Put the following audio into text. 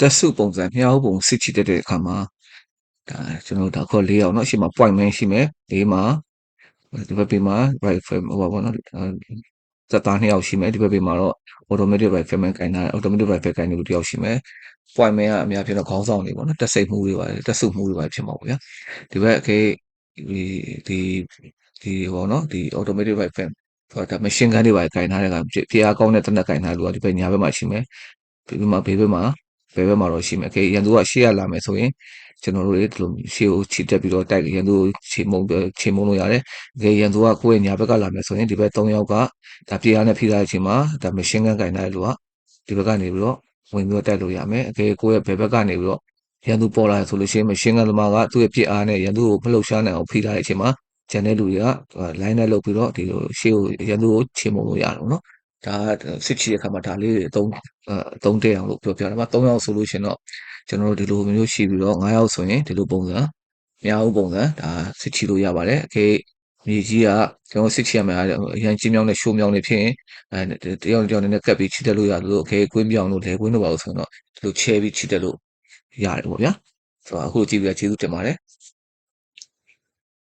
တက်စုပုံစံမြောက်ပုံစစ်ချီတက်တဲ့အခါမှာဒါကျွန်တော်တို့ဒါခေါ်၄အောင်เนาะရှေ့မှာ point man ရှိမယ်၄မှာဒီဘက်ပေမှာ right frame ဟိုပါဘောเนาะစက်သားနှစ်ယောက်ရှိမယ်ဒီဘက်ပေမှာတော့ automatic right frame ကင်တာ automatic right frame ကင်နေလို့တယောက်ရှိမယ် point man ကအများဖြစ်တော့ခေါင်းဆောင်တွေပေါ့နော်တက်စိတ်မှုတွေပါတက်စုမှုတွေပါဖြစ်မှာပေါ့ဗျာဒီဘက်အခေဒီဒီဒီဟောနော်ဒီ automatic right frame ဆိုတာ machine gun တွေပါကင်ထားတဲ့ကဖြေအားကောင်းတဲ့တနက်ကင်ထားလို့ဒီဘက်ညာဘက်မှာရှိမယ်ဒီဘက်မှာဘေးဘက်မှာ ဘယ်ဘက်မှာတော့ရှိမယ်။ Okay ရန်သူကရှေ့ကလာမယ်ဆိုရင်ကျွန်တော်တို့တွေဒီလိုရှေ့ကိုခြေတက်ပြီးတော့တိုက်ရန်သူကိုခြေမုံခြေမုံလို့ရတယ်။ Okay ရန်သူကကိုယ့်ရဲ့ညာဘက်ကလာမယ်ဆိုရင်ဒီဘက်၃ယောက်ကဒါပြေးအားနဲ့ဖိထားတဲ့အချိန်မှာဒါမရှင်းကန်ကင်ထားတဲ့လူကဒီဘက်ကနေပြီးတော့ဝင်ပြီးတော့တိုက်လို့ရမယ်။ Okay ကိုယ့်ရဲ့ဘယ်ဘက်ကနေပြီးတော့ရန်သူပေါ်လာဆိုလို့ရှိရင်မရှင်းကန်သမားကသူ့ရဲ့ပြစ်အားနဲ့ရန်သူကိုမလှုပ်ရှားနိုင်အောင်ဖိထားတဲ့အချိန်မှာကျန်တဲ့လူတွေက line နဲ့လုတ်ပြီးတော့ဒီလိုရှေ့ကိုရန်သူကိုခြေမုံလို့ရတယ်နော်။ ဒါစစ်ချီတဲ့အခါမှာဒါလေးတွေအသုံးအသုံးတဲ့အောင်လို့ပြောပြတယ်။ဒါမှ၃ယောက်ဆိုလို့ရှိရင်တော့ကျွန်တော်တို့ဒီလိုမျိုးရှိပြီးတော့9ယောက်ဆိုရင်ဒီလိုပုံစံများဦးပုံစံဒါစစ်ချီလို့ရပါတယ်အကေမြေကြီးကကျွန်တော်စစ်ချီရမယ်အရင်ချင်းမြောင်းနဲ့ရှိုးမြောင်းနေဖြစ်ရင်အဲတယောက်တယောက်နဲ့ကပ်ပြီးချစ်တက်လို့ရတယ်လို့အကေကွင်းပြောင်းလို့လေကွင်းတော့ပါလို့ဆိုတော့ဒီလိုချဲပြီးချစ်တက်လို့ရတယ်ပေါ့ဗျာဆိုတော့အခုကြည့်ပြီးကျေးဇူးတင်ပါတယ်